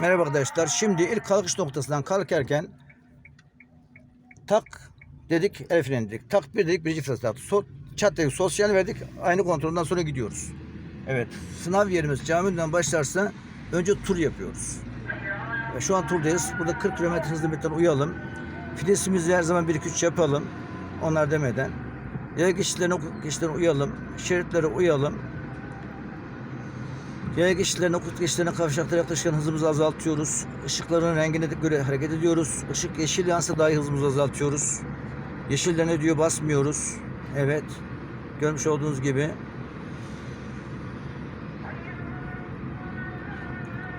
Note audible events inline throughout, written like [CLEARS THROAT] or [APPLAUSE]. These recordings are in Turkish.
Merhaba arkadaşlar. Şimdi ilk kalkış noktasından kalkarken tak dedik el freni dedik. Tak bir dedik birinci taktık. So, çat dedik sosyal verdik. Aynı kontrolden sonra gidiyoruz. Evet. Sınav yerimiz camiden başlarsa önce tur yapıyoruz. Şu an turdayız. Burada 40 km hızlı limitten uyalım. Fidesimizi her zaman 1-2-3 yapalım. Onlar demeden. Yaya geçişlerine, geçişlerine uyalım. Şeritlere uyalım. Yaya geçişlerine, okut geçişlerine kavşaklara yaklaşırken hızımızı azaltıyoruz. Işıkların rengine göre hareket ediyoruz. Işık yeşil yansa dahi hızımızı azaltıyoruz. Yeşilde ne diyor basmıyoruz. Evet. Görmüş olduğunuz gibi.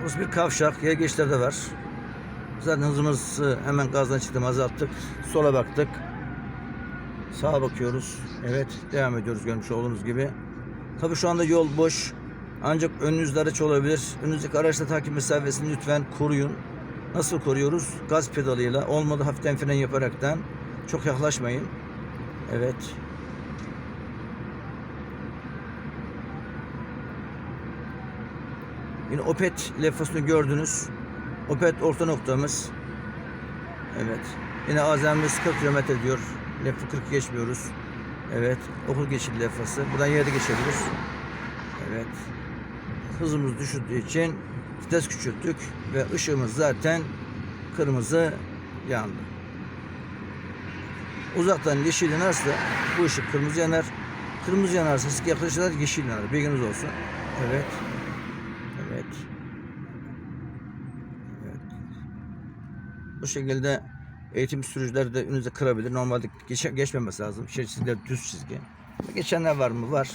Burası bir kavşak. Yaya geçişlerde var. Zaten hızımızı hemen gazdan çıktım azalttık. Sola baktık. Sağa bakıyoruz. Evet devam ediyoruz görmüş olduğunuz gibi. Tabii şu anda yol boş. Ancak önünüzde araç olabilir. Önünüzdeki araçla takip mesafesini lütfen koruyun. Nasıl koruyoruz? Gaz pedalıyla. Olmadı hafiften fren yaparaktan. Çok yaklaşmayın. Evet. Yine Opet levhasını gördünüz. Opet orta noktamız. Evet. Yine azamimiz 40 km diyor. Levha 40 geçmiyoruz. Evet. Okul geçidi levhası. Buradan yerde geçebiliriz. Evet. Hızımız düşürdüğü için vites küçülttük ve ışığımız zaten kırmızı yandı. Uzaktan yeşil yanarsa bu ışık kırmızı yanar. Kırmızı yanarsa sık yaklaşırlar yeşil yanar. Bilginiz olsun. Evet. Evet. Evet. Bu şekilde eğitim sürücüleri de önünüze kırabilir. Normalde geçe, geçmemesi lazım. Şerit çizgileri düz çizgi. Geçenler var mı? Var.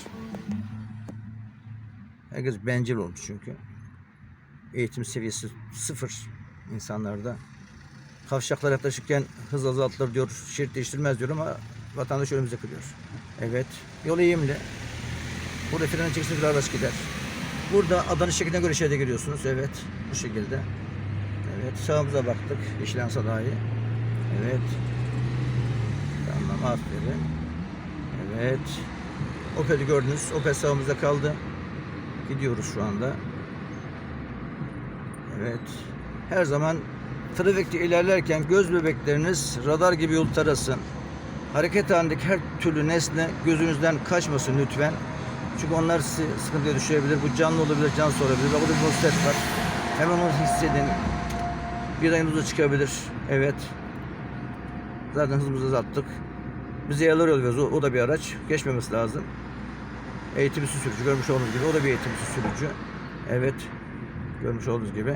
Herkes bencil olmuş çünkü. Eğitim seviyesi sıfır insanlarda. Kavşaklar yaklaşırken hız azaltılır diyor, şerit değiştirmez diyor ama vatandaş önümüze kırıyor. Evet, yol eğimli. Burada freni çeksin bir araç gider. Burada adanış şekline göre şeride giriyorsunuz. Evet, bu şekilde. Evet, sağımıza baktık. Yeşilen dahi. Evet. Tamam, aferin. Evet. Opel'i gördünüz. Opel sağımızda kaldı. Gidiyoruz şu anda. Evet. Her zaman trafikte ilerlerken göz bebekleriniz radar gibi yol tarasın. Hareket halindeki her türlü nesne gözünüzden kaçmasın lütfen. Çünkü onlar sizi sıkıntıya düşürebilir. Bu canlı olabilir, can olabilir. Bak orada bir motosiklet var. Hemen onu hissedin. Birden yanınıza çıkabilir. Evet. Zaten hızımızı azalttık. Biz yayalar yol O, o da bir araç. Geçmemesi lazım. Eğitimsiz sürücü görmüş olduğunuz gibi. O da bir eğitimsiz sürücü. Evet. Görmüş olduğunuz gibi.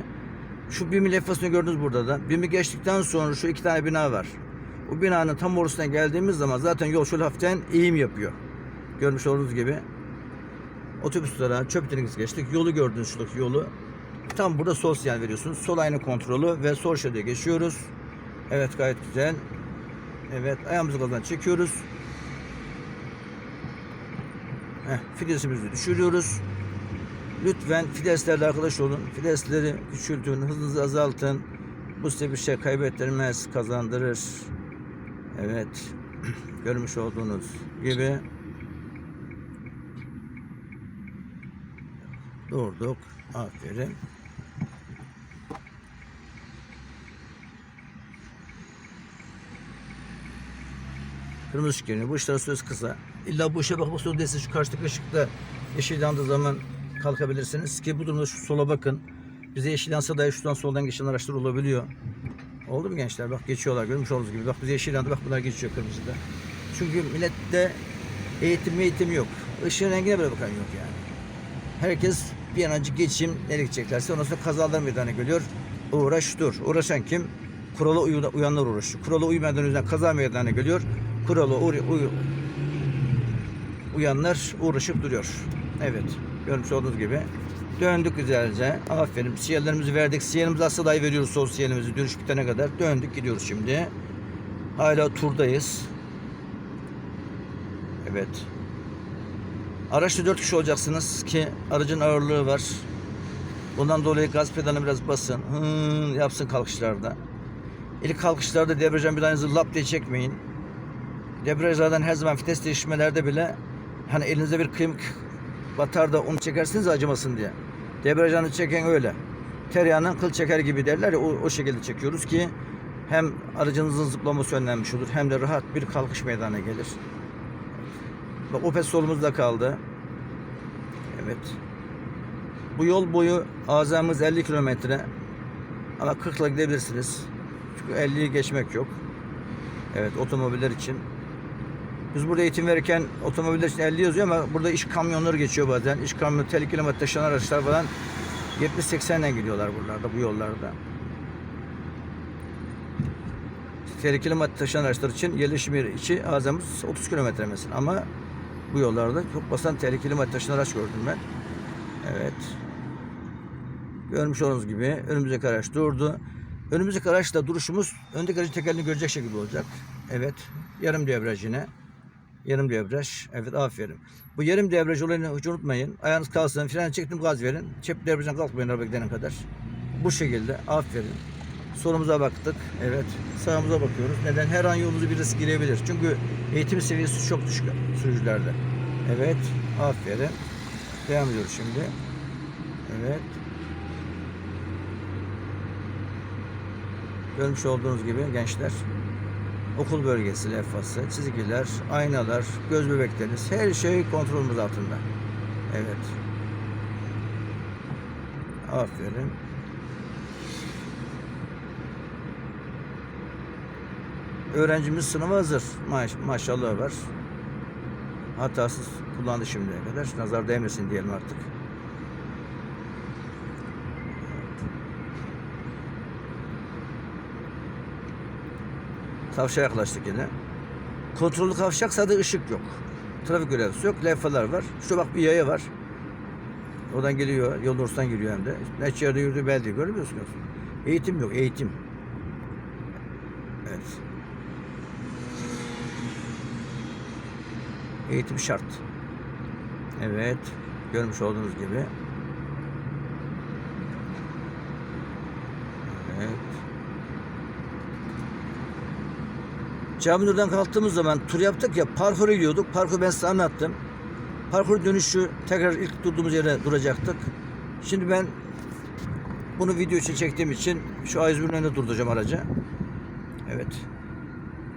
Şu BİM'i levhasını gördünüz burada da. BİM'i geçtikten sonra şu iki tane bina var. O binanın tam ortasına geldiğimiz zaman zaten yol şöyle hafiften eğim yapıyor. Görmüş olduğunuz gibi. Otobüslere, çöp tenekesi geçtik. Yolu gördünüz şuradaki yolu. Tam burada sol sinyal veriyorsunuz. Sol ayna kontrolü ve sol şeride geçiyoruz. Evet gayet güzel. Evet ayağımızı gazdan çekiyoruz. Heh, fidesimizi düşürüyoruz. Lütfen fideslerle arkadaş olun. Fidesleri küçültün, hızınızı azaltın. Bu size bir şey kaybettirmez, kazandırır. Evet. [CLEARS THROAT] Görmüş olduğunuz gibi durduk. Aferin. Kırmızı yanıyor. Bu ışıkların süresi kısa. İlla bu ışığa bakmak zorunda değilsiniz. Şu karşıdaki ışıkta yeşil yandığı zaman kalkabilirsiniz. Ki bu durumda şu sola bakın. Bize yeşil yansa dahi şuradan soldan geçen araçlar olabiliyor. Oldu mu gençler? Bak geçiyorlar. Görmüş olduğunuz gibi. Bak bize yeşil yandı. Bak bunlar geçiyor kırmızıda. Çünkü millette eğitim eğitim yok. Işığın rengine bile bakan yok yani. Herkes bir an önce geçeyim nereye gideceklerse ondan sonra kazalar meydana geliyor. Uğraş dur. Uğraşan kim? Kurala uyanlar uğraşıyor. Kurala uymadan yüzden kaza meydana geliyor. Kurala uy- uy- uyanlar uğraşıp duruyor. Evet. Görmüş olduğunuz gibi. Döndük güzelce. Aferin. Sinyallerimizi verdik. Sinyalimizi asla dahi veriyoruz sol sinyalimizi. Dönüş bitene kadar. Döndük gidiyoruz şimdi. Hala turdayız. Evet. Araçta 4 kişi olacaksınız ki aracın ağırlığı var. Ondan dolayı gaz pedalına biraz basın. Hıın yapsın kalkışlarda. İlk kalkışlarda debriyajdan bir lap diye çekmeyin. Debriyajlardan her zaman vites değiştirmelerde bile hani elinizde bir kıymık batar da onu çekersiniz acımasın diye. Debriyajını çeken öyle. tereyağının kıl çeker gibi derler ya o, o şekilde çekiyoruz ki hem aracınızın zıplaması önlenmiş olur hem de rahat bir kalkış meydana gelir. Bak Opet solumuzda kaldı. Evet. Bu yol boyu azamız 50 kilometre. Ama 40 ile gidebilirsiniz. Çünkü 50'yi geçmek yok. Evet otomobiller için. Biz burada eğitim verirken otomobiller için 50 yazıyor ama burada iş kamyonları geçiyor bazen. İş kamyonu, tel kilometre taşıyan araçlar falan 70-80 ile gidiyorlar buralarda, bu yollarda. Tel kilometre taşıyan araçlar için yerleşim yeri içi azamız 30 kilometre mesela. Ama bu yollarda çok basan tel kilometre taşıyan araç gördüm ben. Evet. Görmüş olduğunuz gibi önümüzdeki araç durdu. Önümüzdeki araçla duruşumuz öndeki aracın tekerini görecek şekilde olacak. Evet. Yarım devraj yine. Yarım devraj. Evet aferin. Bu yarım devraj olayını hiç unutmayın. Ayağınız kalsın. Freni çektim gaz verin. Çep devrajdan kalkmayın araba gidene kadar. Bu şekilde. Aferin. Solumuza baktık. Evet. Sağımıza bakıyoruz. Neden? Her an yolumuzu bir risk girebilir. Çünkü eğitim seviyesi çok düşük sürücülerde. Evet. Aferin. Devam ediyoruz şimdi. Evet. Görmüş olduğunuz gibi gençler okul bölgesi levhası, çizgiler, aynalar, göz bebekleriniz her şey kontrolümüz altında. Evet. Aferin. Öğrencimiz sınıfa hazır. Maş, maşallah var. Hatasız kullandı şimdiye kadar. Nazar değmesin diyelim artık. Kavşağa yaklaştık yine. Kontrollü kavşaksa da ışık yok. Trafik görevlisi yok. Levhalar var. Şu bak bir yaya var. Oradan geliyor. Yol ortasından giriyor hem de. Ne yerde yürüdüğü belli değil. Görmüyor musunuz? Eğitim yok. Eğitim. Evet. Eğitim şart. Evet. Görmüş olduğunuz gibi. Evet. Caminur'dan kalktığımız zaman tur yaptık ya parkura gidiyorduk. Parkuru ben size anlattım. Parkur dönüşü tekrar ilk durduğumuz yere duracaktık. Şimdi ben bunu video için çektiğim için şu A101'in önünde durduracağım aracı. Evet.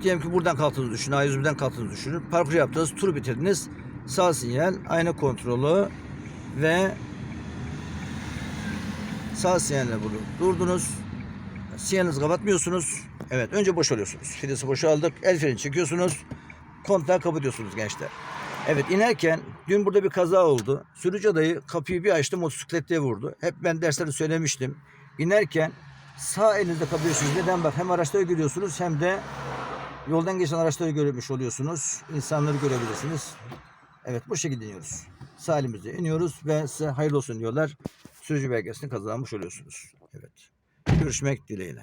Diyelim ki buradan kalktığınızı düşünün. A101'den kalktığınızı düşünün. Parkur yaptınız, tur bitirdiniz. Sağ sinyal, ayna kontrolü ve sağ sinyalle bunu durdunuz. Sinyalinizi kapatmıyorsunuz. Evet önce boşalıyorsunuz. Fidesi boşaldık. El freni çekiyorsunuz. Kontağı kapatıyorsunuz gençler. Evet inerken dün burada bir kaza oldu. Sürücü adayı kapıyı bir açtı motosikletle vurdu. Hep ben derslerde söylemiştim. İnerken sağ elinizde kapıyorsunuz. Neden bak hem araçları görüyorsunuz hem de yoldan geçen araçları görmüş oluyorsunuz. İnsanları görebilirsiniz. Evet bu şekilde iniyoruz. Sağ elimizde iniyoruz ve size hayırlı olsun diyorlar. Sürücü belgesini kazanmış oluyorsunuz. Evet. Görüşmek dileğiyle.